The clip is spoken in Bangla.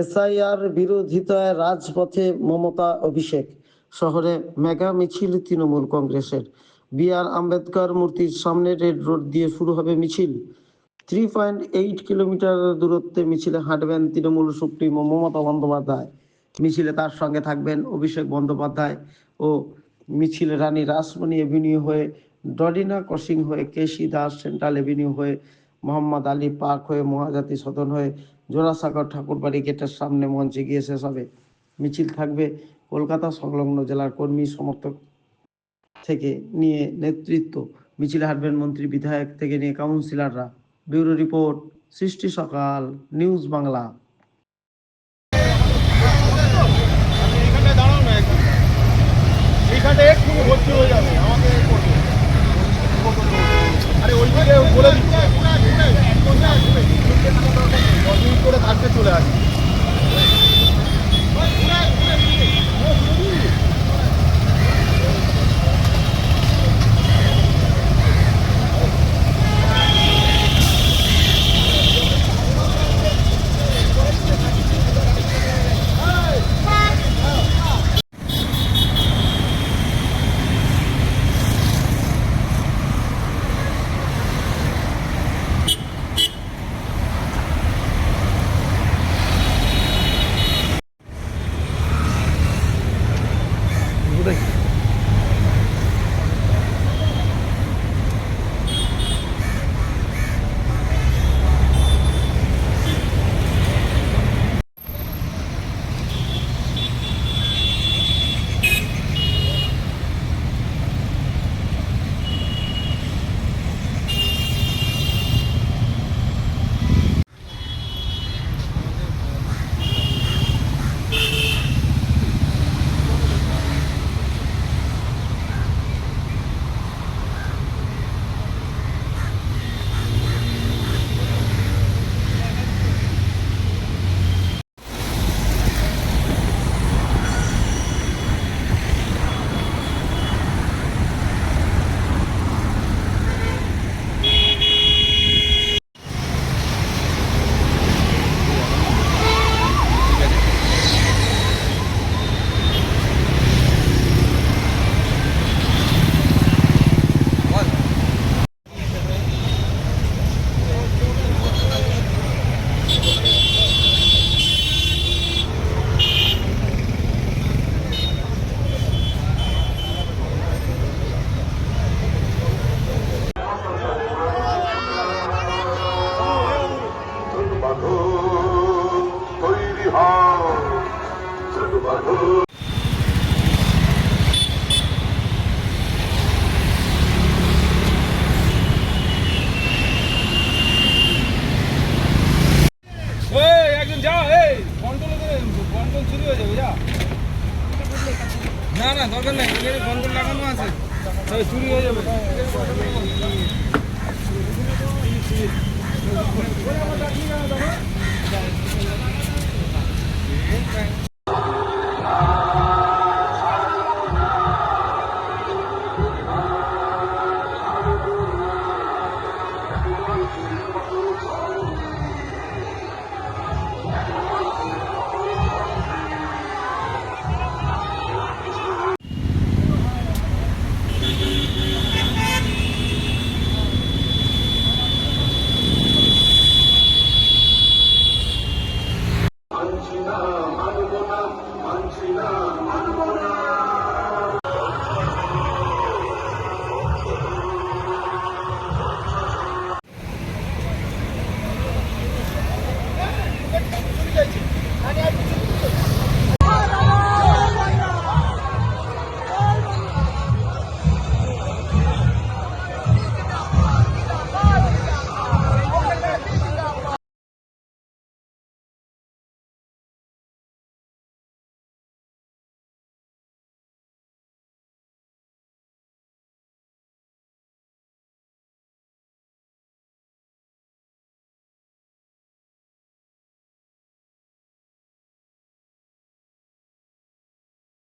এসআইআর বিরোধিতায় রাজপথে মমতা অভিষেক, শহরে মেগা মিছিল তৃণমূল কংগ্রেসের। বি আর আম্বেদকর মূর্তির সামনে রেড রোড দিয়ে শুরু হবে মিছিল। থ্রি পয়েন্ট এইট কিলোমিটার দূরত্বে মিছিলে হাঁটবেন তৃণমূল সুপ্রিমো মমতা বন্দ্যোপাধ্যায়। মিছিলে তার সঙ্গে থাকবেন অভিষেক বন্দ্যোপাধ্যায় ও মিছিলে রানী রাসমণি এভিনিউ হয়ে, ডডিনা ক্রসিং হয়ে কেশি দাস সেন্ট্রাল এভিনিউ হয়ে মোহাম্মদ আলী পার্ক হয়ে মহাজাতি সদন হয়ে জোড়াসাগর ঠাকুরবাড়ি গেটের সামনে মঞ্চে গিয়ে শেষ হবে। মিছিল থাকবে কলকাতা সংলগ্ন জেলার কর্মী সমর্থক থেকে নিয়ে নেতৃত্ব। মিছিল হাঁটবেন মন্ত্রী বিধায়ক থেকে নিয়ে কাউন্সিলররা। ব্যুরো রিপোর্ট, সৃষ্টি সকাল, নিউজ বাংলা। এখানে হয়ে যাবে। আমাকে যাবে যা না না দরকার নেই এখানে কন্ট্রোল লাগানো আছে তবে চুরি হয়ে যাবে